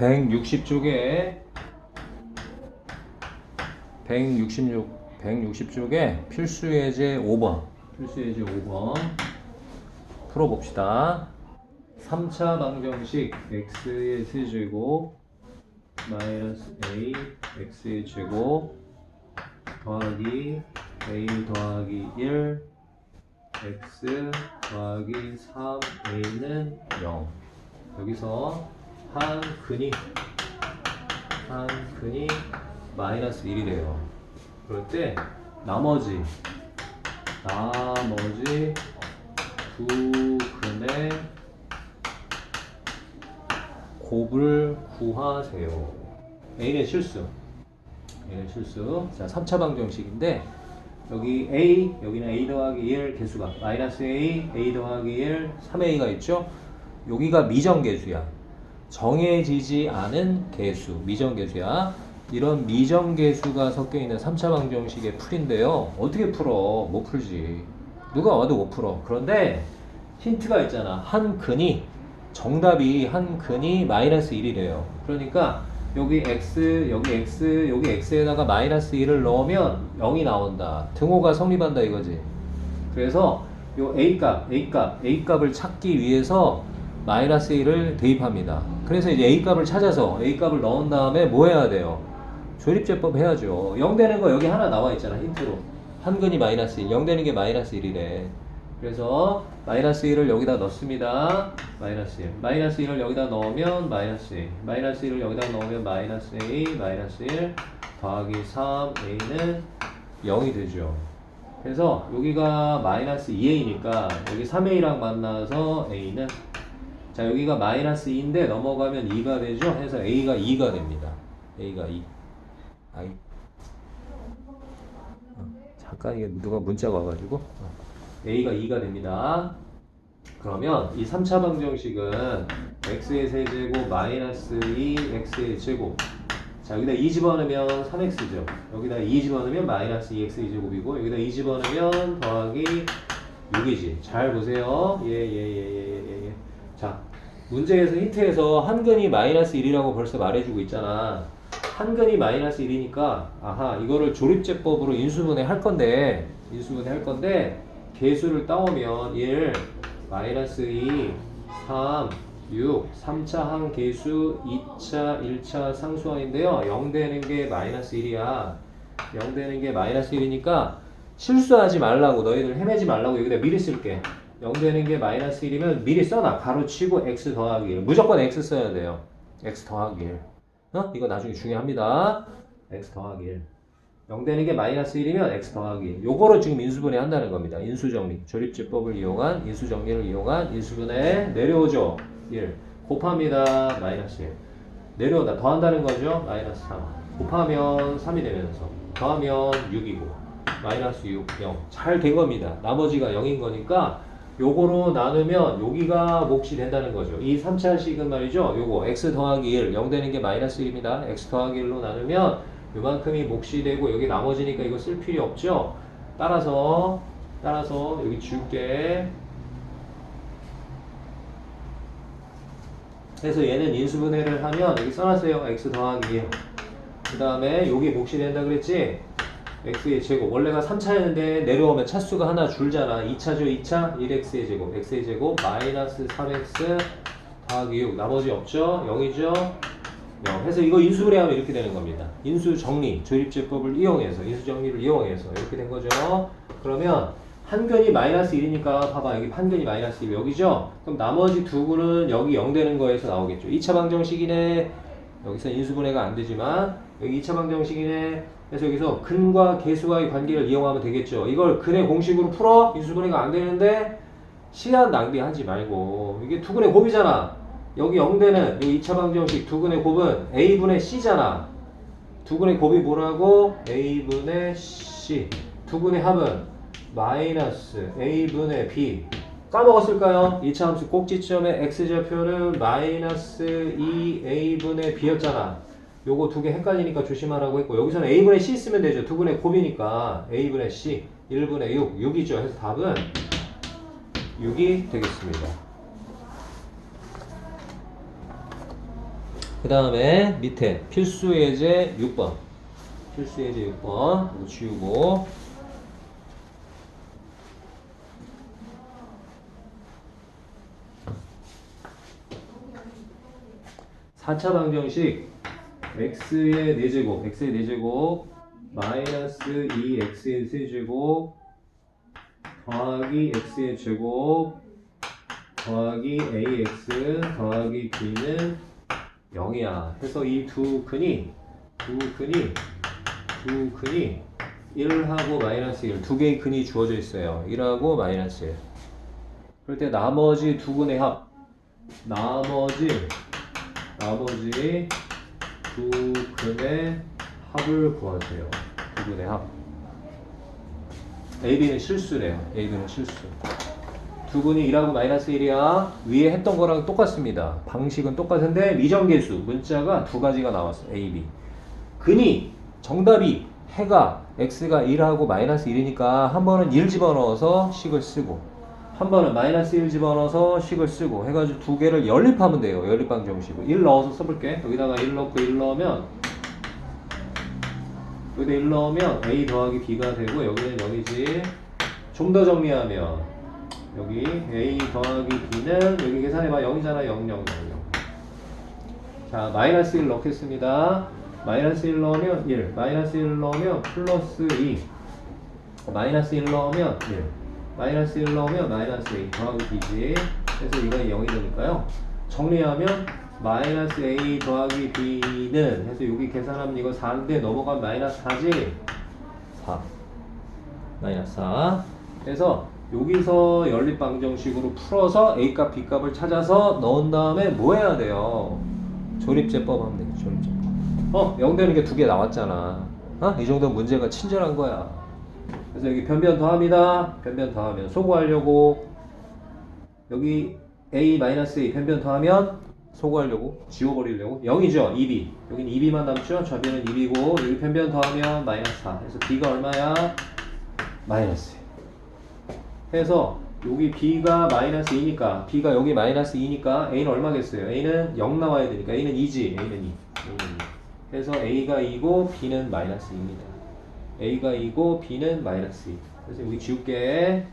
160쪽에 166 160쪽에 필수 예제 5번. 필수 예제 5번. 풀어봅시다. 3차 방정식 x의 세제곱 마이너스 a x의 제곱 더하기 a 더하기 1 x 더하기 3a는 0 여기서 한 근이 한 근이 마이너스 1이 돼요. 그럴 때 나머지 나머지 두 근의 곱을 구하세요. A는 실수. A는 실수. 자 3차 방정식인데 여기 A 여기는 A 더하기 1 개수가 마이너스 A A 더하기 1 3A가 있죠? 여기가 미정계수야 정해지지 않은 개수 미정계수야. 이런 미정계수가 섞여 있는 3차 방정식의 풀인데요. 어떻게 풀어? 못 풀지. 누가 와도 못 풀어. 그런데 힌트가 있잖아. 한 근이 정답이 한 근이 마이너스 1이래요. 그러니까 여기 x 여기 x 여기 x에다가 마이너스 1을 넣으면 0이 나온다. 등호가 성립한다 이거지. 그래서 요 a 값 a 값 a 값을 찾기 위해서 마이너스 1을 대입합니다 그래서 이제 a 값을 찾아서 a 값을 넣은 다음에 뭐 해야 돼요 조립제법 해야죠 0 되는 거 여기 하나 나와 있잖아 힌트로 한 근이 마이너스 1 0 되는 게 마이너스 1이래 그래서 마이너스 1을 여기다 넣습니다. 마이너스 1. 마이너스 1을 여기다 넣으면 마이너스 1. 마이너스 1을 여기다 넣으면 마이너스 A, 마이너스 1 더하기 3A는 0이 되죠. 그래서 여기가 마이너스 2A니까 여기 3A랑 만나서 A는 자 여기가 마이너스 2인데 넘어가면 2가 되죠. 해서 A가 2가 됩니다. A가 2. 아이. 어, 잠깐 이게 누가 문자가 와가지고 어. a가 2가 됩니다. 그러면 이 3차 방정식은 x의 세제곱 마이너스 2 x의 제곱 자 여기다 2 집어넣으면 3x죠. 여기다 2 집어넣으면 마이너스 2x 제곱이고 여기다 2 집어넣으면 더하기 6이지. 잘 보세요. 예예예예예. 예, 예. 자 문제에서 힌트에서 한 근이 마이너스 1이라고 벌써 말해주고 있잖아. 한 근이 마이너스 1이니까 아하 이거를 조립제법으로 인수분해 할 건데 인수분해 할 건데 개수를 따오면 1 마이너스 2 3 6 3차 한 개수 2차 1차 상수항인데요. 0 되는 게 마이너스 1이야. 0 되는 게 마이너스 1이니까 실수하지 말라고 너희들 헤매지 말라고 여기다 미리 쓸게 0 되는 게 마이너스 1이면 미리 써놔 가로 치고 x 더하기 1 무조건 x 써야 돼요 x 더하기 1 어? 이거 나중에 중요합니다 x 더하기 1 0 되는 게 마이너스 1이면 x 더하기 1. 요거를 지금 인수분해 한다는 겁니다. 인수정리. 조립제법을 이용한 인수정리를 이용한 인수분해 내려오죠. 1. 곱합니다. 마이너스 1. 내려온다. 더한다는 거죠. 마이너스 3. 곱하면 3이 되면서 더하면 6이고 마이너스 6, 0. 잘 된 겁니다. 나머지가 0인 거니까 요거로 나누면 여기가 몫이 된다는 거죠. 이 3차식은 말이죠. 요거 x 더하기 1, 0 되는 게 마이너스 1입니다. x 더하기 1로 나누면 요만큼이 몫이 되고 여기 나머지니까 이거 쓸 필요 없죠. 따라서 따라서 여기 줄게. 그래서 얘는 인수분해를 하면 여기 써놨어요. x 더하기 1. 그 다음에 여기 몫이 된다 그랬지? X의 제곱. 원래가 3차였는데 내려오면 차수가 하나 줄잖아. 2차죠. 2차 1x의 제곱. x의 제곱 마이너스 3x 더하기 6. 나머지 없죠? 0이죠? 0. 해서 이거 인수분해하면 이렇게 되는 겁니다. 인수 정리, 조립제법을 이용해서, 인수 정리를 이용해서 이렇게 된 거죠. 그러면 한 근이 마이너스 1이니까 봐봐 여기 한 근이 마이너스 1 여기죠? 그럼 나머지 두 근은 여기 0 되는 거에서 나오겠죠. 2차 방정식이네. 여기서 인수분해가 안 되지만 여기 2차 방정식이네. 그래서 여기서 근과 개수와의 관계를 이용하면 되겠죠. 이걸 근의 공식으로 풀어? 인수분해가 안 되는데 시간 낭비하지 말고 이게 두 근의 곱이잖아. 여기 0대는 이 2차 방정식 두 근의 곱은 a분의 c잖아. 두 근의 곱이 뭐라고? a분의 c. 두 근의 합은 마이너스 a분의 b. 까먹었을까요? 2차 함수 꼭지점의 x좌표는 마이너스 2a분의 b였잖아. 요거 두 개 헷갈리니까 조심하라고 했고 여기서는 a분의 c 쓰면 되죠. 두근의 곱이니까 a분의 c 1분의 6, 6이죠. 해서 답은 6이 되겠습니다. 그 다음에 밑에 필수 예제 6번. 필수 예제 6번. 이거 지우고. 사차 방정식 x의 4제곱, x의 4제곱 마이너스 2x의 세제곱 더하기 x의 제곱 더하기 ax 더하기 b는 0이야. 해서 이 두 근이 두 근이 두 근이 1하고 마이너스 1, 두 개의 근이 주어져 있어요. 1하고 마이너스 1. 그럴 때 나머지 두 근의 합, 나머지 나머지 두 근의 합을 구하세요. 두 근의 합. AB는 실수래요. AB는 실수. 두 분이 1하고 마이너스 1이야. 위에 했던 거랑 똑같습니다. 방식은 똑같은데 미정계수 문자가 두 가지가 나왔어. A, B. 근이 정답이 해가 x가 1하고 마이너스 1이니까 한 번은 1 집어넣어서 식을 쓰고 한 번은 마이너스 1 집어넣어서 식을 쓰고 해가지고 두 개를 연립하면 돼요. 연립방 정식으로. 1 넣어서 써볼게. 여기다가 1 넣고 1 넣으면 여기다 1 넣으면 a 더하기 b가 되고 여기는 0이지. 좀 더 정리하면 여기 a 더하기 b는 여기 계산해봐. 0이잖아. 0 0 0 0 자 마이너스 1 넣겠습니다. 마이너스 1 넣으면 1 마이너스 1 넣으면 플러스 2 마이너스 1 넣으면 1 마이너스 1 넣으면 마이너스 2 더하기 b지 그래서 이건 0이 되니까요 정리하면 마이너스 a 더하기 b는 해서 여기 계산하면 이거 4인데 넘어가면 마이너스 4지 4 마이너스 4 그래서 여기서 연립방정식으로 풀어서 A값, B값을 찾아서 넣은 다음에 뭐 해야 돼요? 조립제법 하면 되죠, 조립제법. 어, 0 되는 게 두 개 나왔잖아. 어? 이 정도 문제가 친절한 거야. 그래서 여기 변변 더합니다. 변변 더하면 소구하려고 여기 A-A 변변 더하면 소구하려고 지워버리려고 0이죠 2B 여기는 2B만 남죠 좌변은 2B고 여기 변변 더하면 마이너스 4 그래서 B가 얼마야? 마이너스 해서 여기 b가 마이너스 2니까 b가 여기 마이너스 2니까 a는 얼마겠어요? a는 0 나와야 되니까 a는 2지 a는 2 a는 2 그래서 a가 2고 b는 마이너스 2입니다 a가 2고 b는 마이너스 2 그래서 여기 지울게.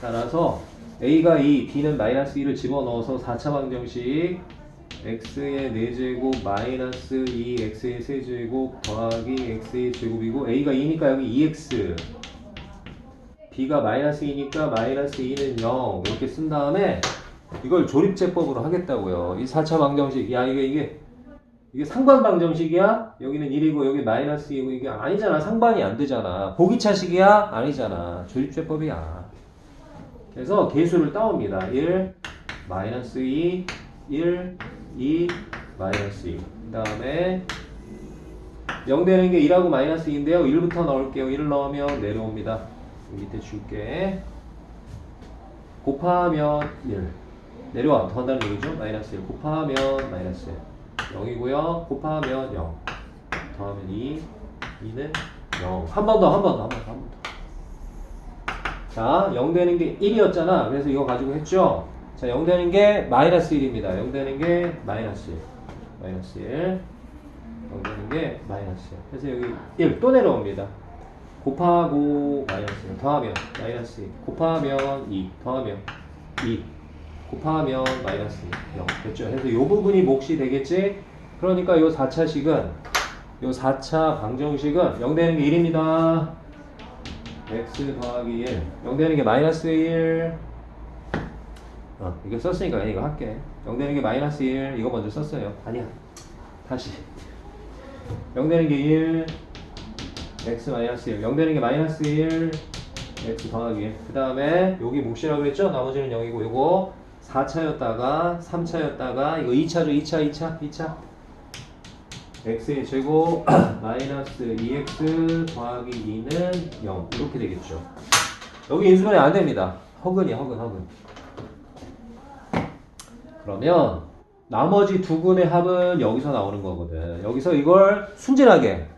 따라서 a가 2 b는 마이너스 2를 집어넣어서 4차 방정식 x의 4제곱 마이너스 2x의 세제곱 더하기 x의 제곱이고 a가 2니까 여기 2x b가 마이너스 2니까 마이너스 2는 0 이렇게 쓴 다음에 이걸 조립제법으로 하겠다고요. 이 4차 방정식. 야 이게 이게 이게 상반 방정식이야? 여기는 1이고 여기 마이너스 2고 이게 아니잖아 상반이 안 되잖아 보기차식이야? 아니잖아 조립제법이야 그래서 개수를 따옵니다 1 마이너스 2 1 2 마이너스 2. 그 다음에 0 되는 게 1하고 마이너스 2인데요. 1부터 넣을게요. 1을 넣으면 내려옵니다. 밑에 줄게. 곱하면 1. 내려와. 더한다는 얘기죠. 마이너스 1. 곱하면 마이너스 1. 0이고요. 곱하면 0. 더하면 2. 2는 0. 한 번 더, 한 번 더, 한 번 더, 한 번 더. 자, 0 되는 게 1이었잖아. 그래서 이거 가지고 했죠. 자, 0 되는 게 마이너스 1입니다. 0 되는 게 마이너스 1. 마이너스 1. 0 되는 게 마이너스 1. 그래서 여기 1 또 내려옵니다. 곱하고 마이너스 1. 더하면 마이너스 2. 곱하면 2. 더하면 2. 곱하면 마이너스 2. 0. 됐죠? 그래서 이 부분이 몫이 되겠지? 그러니까 이 4차식은 이 4차 방정식은 0 되는 게 1입니다. x 더하기 1. 0 되는 게 마이너스 1. 어, 이거 썼으니까 이거 할게. 0 되는 게 마이너스 1 이거 먼저 썼어요. 아니야. 다시. 0 되는 게 1 x 마이너스 1 0 되는 게 마이너스 1 x 더하기 1. 그 다음에 여기 몫이라고 그랬죠? 나머지는 0이고 요거 4차였다가 3차였다가 이거 2차죠. 2차 2차 2차 x의 제곱 마이너스 2x 더하기 2는 0 이렇게 되겠죠. 여기 인수분해 안 됩니다. 허근이야 허근 허근. 그러면 나머지 두 근의 합은 여기서 나오는 거거든. 여기서 이걸 순진하게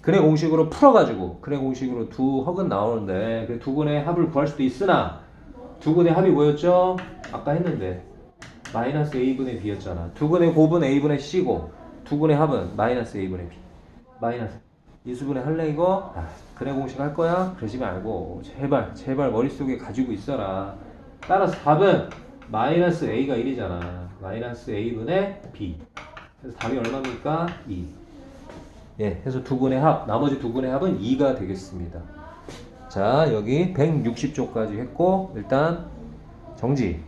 근의 공식으로 풀어가지고 근의 공식으로 두 헉은 나오는데 그두 근의 합을 구할 수도 있으나 두근의 합이 뭐였죠? 아까 했는데 마이너스 a분의 b였잖아. 두근의 곱은 a분의 c고 두근의 합은 마이너스 a분의 b. 마이너스 이수분의 할래 이거? 아, 그래 공식 할 거야? 그러지 말고 제발 제발 머릿속에 가지고 있어라. 따라서 답은 마이너스 a가 1이잖아. 마이너스 a분의 b. 그래서 답이 얼마입니까? 2. 예, 해서 두 분의 합, 나머지 두 분의 합은 2가 되겠습니다. 자, 여기 160조까지 했고, 일단 정지.